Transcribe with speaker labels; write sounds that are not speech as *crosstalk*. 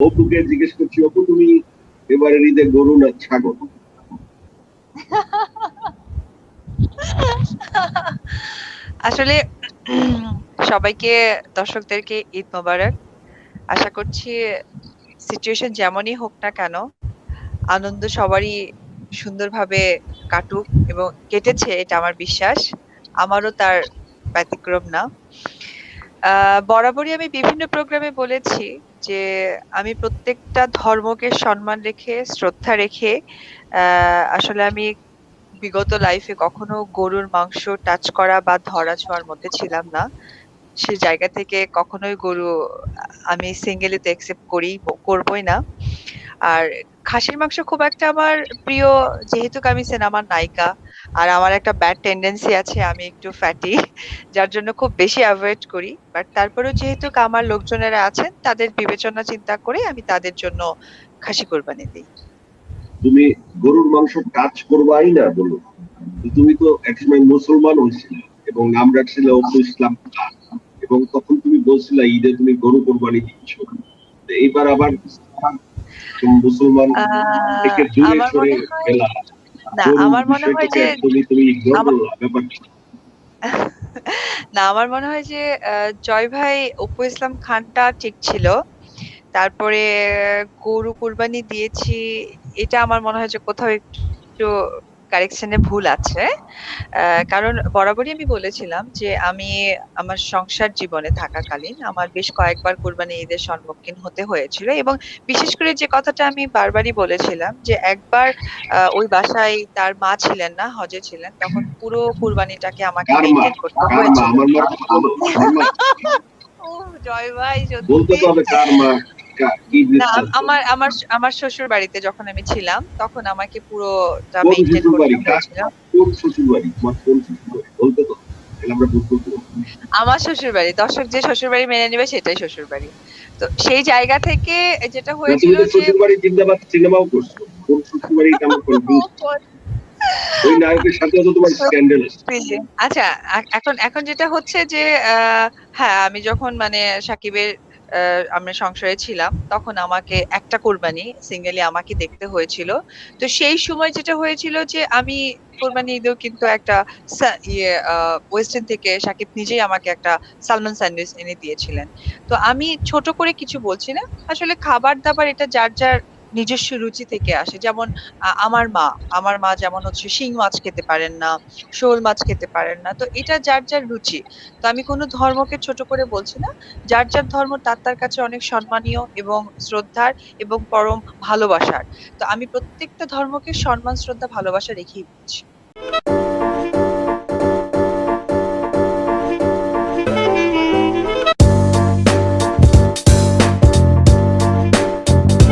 Speaker 1: অপুকে জিজ্ঞেস করছি, অপু, তুমি এবারে ঈদে গরু না ছাগল?
Speaker 2: আসলে, সবাইকে, দর্শকদেরকে ঈদ মোবারক। আশা করছি সিচুয়েশন যেমনই হোক না কেন, আনন্দ সবারই সুন্দরভাবে কাটুক এবং কেটেছে, এটা আমার বিশ্বাস। আমারও তার ব্যতিক্রম না। বরাবরই আমি বিভিন্ন প্রোগ্রামে বলেছি যে আমি প্রত্যেকটা ধর্মকে সম্মান রেখে, শ্রদ্ধা রেখে আসলে আমি বিগত লাইফে কখনো গরুর মাংস টাচ করা বা ধরা ছোঁয়ার মধ্যে ছিলাম না। সে জায়গা থেকে কখনোই গরু আমি সিঙ্গেলিতে তো একসেপ্ট করি, করবই না। আর খাসির মাংস খুব একটা আমার প্রিয়, যেহেতু আমি সিনেমার নায়িকা, আর আমার একটা ব্যাড টেন্ডেন্সি আছে, আমি একটু ফ্যাটি যার জন্য খুব বেশি অ্যাভয়েড করি। বাট তারপরেও যেহেতু আমার লোকজনেরা আছেন, তাদের বিবেচনা চিন্তা করে আমি তাদের জন্য খাসি কোরবানি দিই।
Speaker 1: তুমি গরুর মাংস কাজ করবাই না বলো। তুমি তো একসময় মুসলমান হয়েছিলে এবং নাম রাখছিলে অপু ইসলাম এবং তখন তুমি বলছিলে ঈদে তুমি গরু কোরবানি দিচ্ছ এইবার আবার মুসলমান থেকে দূরে সরে গেলা *laughs*
Speaker 2: না আমার মনে হয় যে
Speaker 1: তুমি
Speaker 2: না আমার মনে হয় জয় ভাই অপু ইসলাম খানটা ঠিক ছিল। তারপরে গরু কুরবানি দিয়েছি এটা আমার মনে হয় যে কোথাও একটু কারেকশনে ভুল আছে। কারণ বরাবরই আমি বলেছিলাম যে আমি আমার সংসার জীবনে থাকাকালীন আমার বেশ কয়েকবার কুরবানি ঈদের সম্মুখীন হতে হয়েছিল এবং বিশেষ করে যে কথাটা আমি বারবারই বলেছিলাম যে একবার ওই বাসায় তার মা ছিলেন না হজে ছিলেন তখন পুরো কুরবানিটাকে আমাকে মেনটেন করতে হয়েছিল। *laughs* জয় ভাই সত্যি। আমার আমার আমার শ্বশুর বাড়িতে যখন আমি ছিলাম তখন আমাকে
Speaker 1: কোন
Speaker 2: মেনটেন করতে হয়েছিল
Speaker 1: কোন শ্বশুর বাড়ি তোমার কোন শ্বশুর বাড়ি বলতে তো আমরা
Speaker 2: আমার শ্বশুর বাড়ি দর্শক যে শ্বশুর বাড়ি মেনে নেবে সেটাই শ্বশুর বাড়ি তো সেই জায়গা থেকে যেটা হয়েছিল যে
Speaker 1: শ্বশুর বাড়ি জিন্দাবাদ সিনেমাও করছ। কোন শ্বশুর বাড়ি আমার কনফিউজ *laughs* ওই নায়কের সাথে তো তোমার স্ক্যান্ডেল
Speaker 2: আচ্ছা এখন এখন যেটা হচ্ছে যে আহ, হ্যাঁ আমি যখন মানে সাকিবের আমরা সংসারে ছিলাম, তখন আমাকে একটা কোরবানি সিঙ্গেলি আমাকে দেখতে হয়েছিল। তো সেই সময় যেটা হয়েছিল যে আমি কোরবানি ঈদেও কিন্তু একটা ইয়ে ওয়েস্টার্ন থেকে সাকিব নিজেই আমাকে একটা সালমান স্যান্ডউইচ এনে দিয়েছিলেন। তো আমি ছোট করে কিছু বলছি না, আসলে খাবার দাবার এটা যার যার নিজস্ব রুচি থেকে আসে। যেমন আমার মা আমার মা যেমন হচ্ছে শিং মাছ খেতে পারেন না, শোল মাছ খেতে পারেন না, তো এটা যার যার রুচি। তো আমি কোনো ধর্মকে ছোট করে বলছি না, যার যার ধর্ম তার তার কাছে অনেক সম্মানীয় এবং শ্রদ্ধার এবং পরম ভালোবাসার। তো আমি প্রত্যেকটা ধর্মকে সম্মান, শ্রদ্ধা, ভালোবাসা রেখেই বলছি।